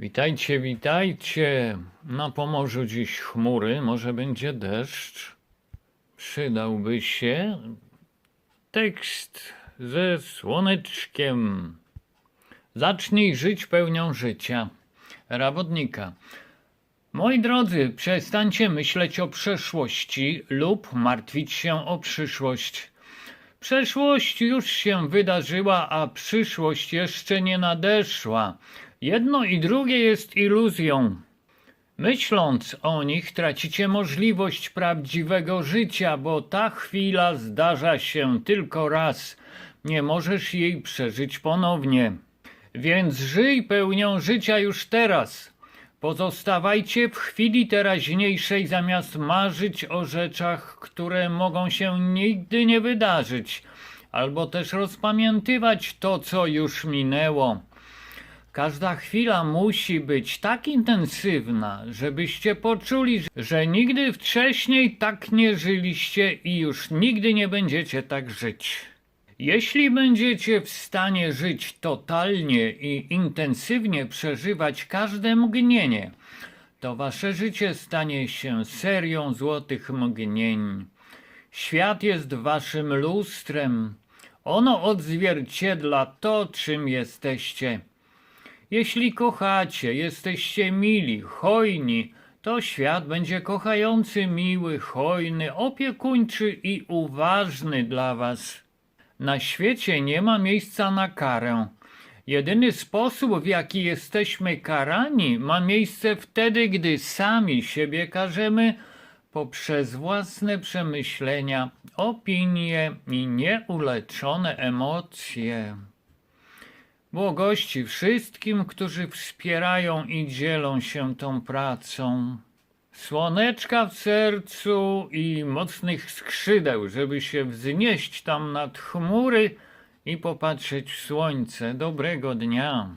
Witajcie, witajcie. Na Pomorzu dziś chmury, może będzie deszcz. Przydałby się tekst ze słoneczkiem. Zacznij żyć pełnią życia. Rabotnika. Moi drodzy, przestańcie myśleć o przeszłości lub martwić się o przyszłość. Przeszłość już się wydarzyła, a przyszłość jeszcze nie nadeszła. Jedno i drugie jest iluzją. Myśląc o nich, tracicie możliwość prawdziwego życia, bo ta chwila zdarza się tylko raz. Nie możesz jej przeżyć ponownie. Więc żyj pełnią życia już teraz. Pozostawajcie w chwili teraźniejszej, zamiast marzyć o rzeczach, które mogą się nigdy nie wydarzyć, albo też rozpamiętywać to, co już minęło. Każda chwila musi być tak intensywna, żebyście poczuli, że nigdy wcześniej tak nie żyliście i już nigdy nie będziecie tak żyć. Jeśli będziecie w stanie żyć totalnie i intensywnie przeżywać każde mgnienie, to wasze życie stanie się serią złotych mgnień. Świat jest waszym lustrem. Ono odzwierciedla to, czym jesteście. Jeśli kochacie, jesteście mili, hojni, to świat będzie kochający, miły, hojny, opiekuńczy i uważny dla was. Na świecie nie ma miejsca na karę. Jedyny sposób, w jaki jesteśmy karani, ma miejsce wtedy, gdy sami siebie karzemy poprzez własne przemyślenia, opinie i nieuleczone emocje. Błogości wszystkim, którzy wspierają i dzielą się tą pracą. Słoneczka w sercu i mocnych skrzydeł, żeby się wznieść tam nad chmury i popatrzeć w słońce. Dobrego dnia.